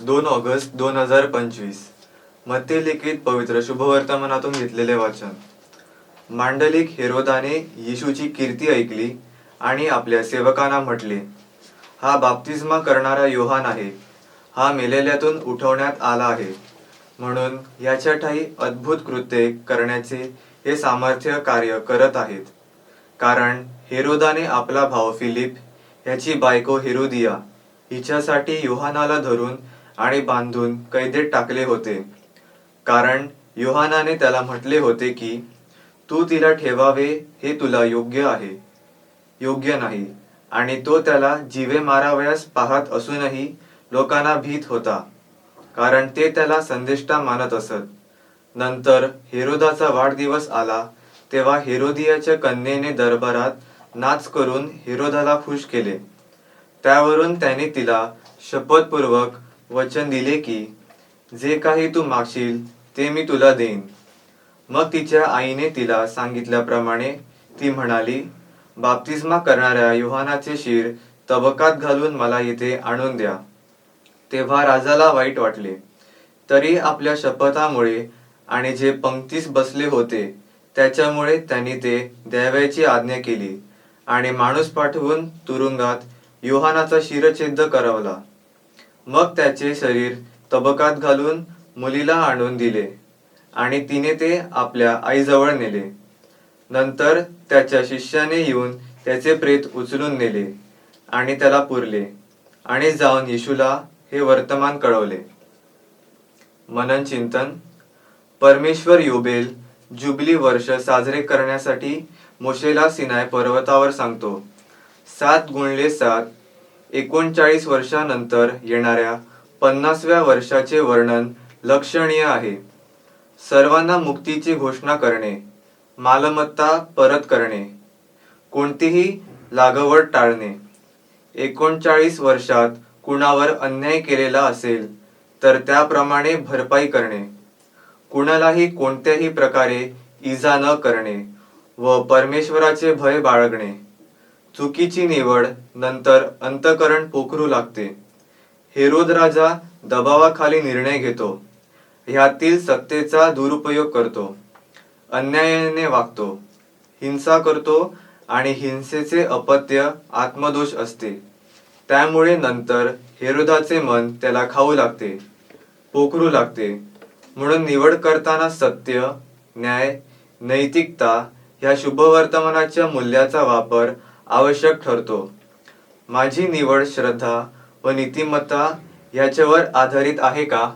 दोन ऑगस्ट दोन हजार पंचवीस. मध्ये लिखित पवित्र शुभवर्तमानातून घेतलेले वाचन. मांडलिक हेरोदाने येशूची कीर्ती ऐकली आणि आपल्या सेवकांना म्हटले हा बाप्तिस्मा करणारा योहान आहे. हा मेलेल्यातून उठवण्यात आला आहे. म्हणून याच्या ठाई अद्भुत कृत्ये करण्याचे हे सामर्थ्य कार्य करत आहेत. कारण हेरोदाने आपला भाव फिलिप ह्याची बायको हेरोदिया हिच्यासाठी योहानाला धरून आणि बांधून कैदेत टाकले होते. कारण योहानाने त्याला म्हटले होते की तू तिला ठेवावे हे तुला योग्य आहे. योग्य नाही. आणि तो त्याला जीवे मारावयास पाहत असूनही लोकांना भीत होता. कारण ते त्याला संदेष्टा मानत असत. नंतर हेरोदाचा वाढदिवस आला तेव्हा हेरोदियाच्या कन्येने दरबारात नाच करून हेरोदाला खुश केले. त्यावरून त्याने तिला शपथपूर्वक वचन दिले की जे काही तू मागशील ते मी तुला देईन. मग तिच्या आईने तिला सांगितल्याप्रमाणे ती म्हणाली बाप्तिस्मा करणाऱ्या युहानाचे शिर तबकात घालून मला येथे आणून द्या. तेव्हा राजाला वाईट वाटले. तरी आपल्या शपथामुळे आणि जे पंक्तीस बसले होते त्याच्यामुळे त्यांनी ते द्यावयाची आज्ञा केली आणि माणूस पाठवून तुरुंगात युहानाचा शिरच्छेद करवला. मग त्याचे शरीर तबकात घालून मुलीला आणून दिले आणि तिने ते आपल्या आईजवळ नेले. नंतर त्याच्या शिष्याने येऊन त्याचे प्रेत उचलून नेले आणि त्याला पुरले आणि जाऊन येशूला हे वर्तमान कळवले. मनन चिंतन परमेश्वर योबेल जुबली वर्ष साजरे करण्यासाठी मोशेला सिनाय पर्वतावर सांगतो सात गुणले सात एकोणचाळीस वर्षानंतर येणाऱ्या पन्नासव्या वर्षाचे वर्णन लक्षणीय आहे. सर्वांना मुक्तीची घोषणा करणे मालमत्ता परत करणे कोणतीही लागवड टाळणे. एकोणचाळीस वर्षात कुणावर अन्याय केलेला असेल तर त्याप्रमाणे भरपाई करणे. कुणालाही कोणत्याही प्रकारे इजा न करणे व परमेश्वराचे भय बाळगणे. चुकीची निवड नंतर अंतकरण पोखरू लागते. हेरोद राजा दबावाखाली निर्णय घेतो. ह्यातील सत्तेचा दुरुपयोग करतो. अन्यायाने वागतो. हिंसा करतो आणि हिंसेचे अपत्य आत्मदोष असते. त्यामुळे नंतर हेरोदाचे मन त्याला खाऊ लागते पोखरू लागते. म्हणून निवड करताना सत्य न्याय नैतिकता ह्या शुभवर्तमानाच्या मूल्याचा वापर आवश्यक ठरतो. माझी निवड श्रद्धा व नीतिमत्ता ह्याच्यावर आधारित आहे का?